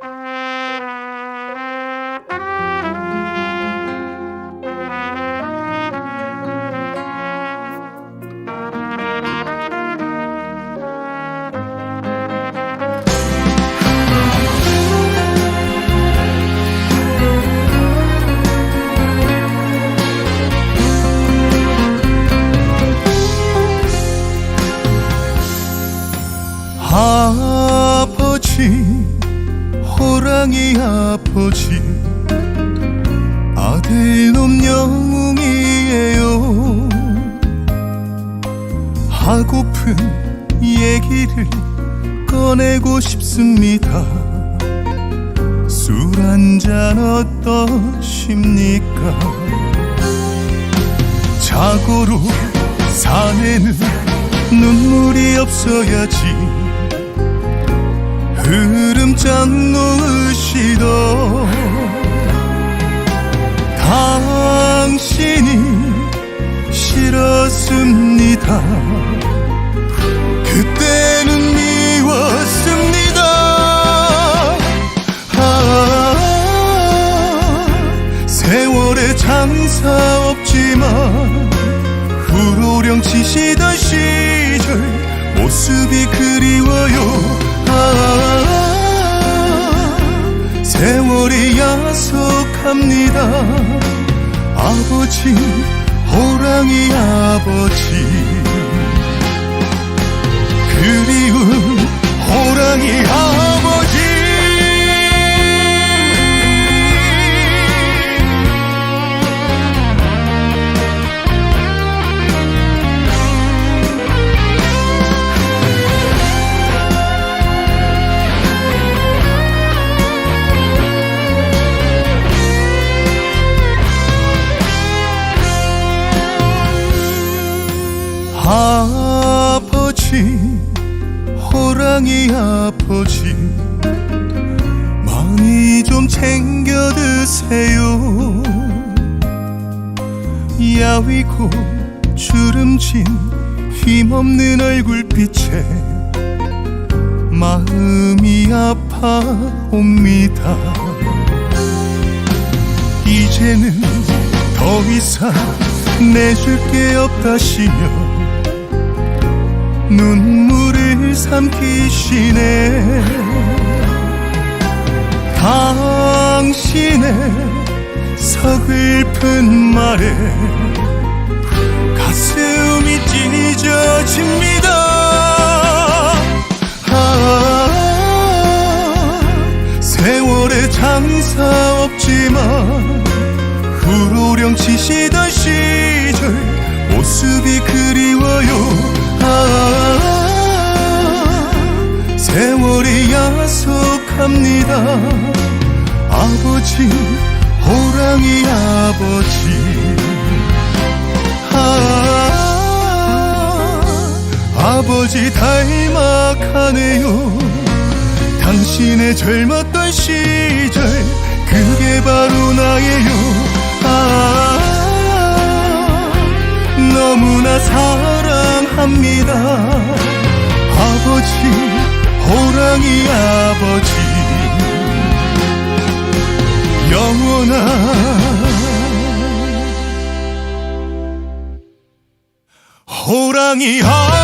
아 호랑이 아버지. 아들놈 영웅이에요. 하고픈 얘기를 꺼내고 싶습니다. 술 한잔 어떠십니까? 자고로 사내는 눈물이 없어야지 흐름장 놓으시던 당신이 싫었습니다. 그때는 미웠습니다. 아, 세월의 장사 없지만 후로령 치시던 시절 모습이 그리워 합니다. 아버지 호랑이 아버지. 그리운 아버지 호랑이 아버지. 많이 좀 챙겨 드세요. 야위고 주름진 힘없는 얼굴빛에 마음이 아파옵니다. 이제는 더 이상 내줄 게 없다시며 눈물을 삼키시네. 당신의 서글픈 말에 가슴이 찢어 합니다. 아버지 호랑이 아버지. 아, 아버지 닮아가네요. 당신의 젊었던 시절 그게 바로 나예요. 아 너무나 사랑합니다. 아버지 호랑이 아버지 영원한 호랑이 아버지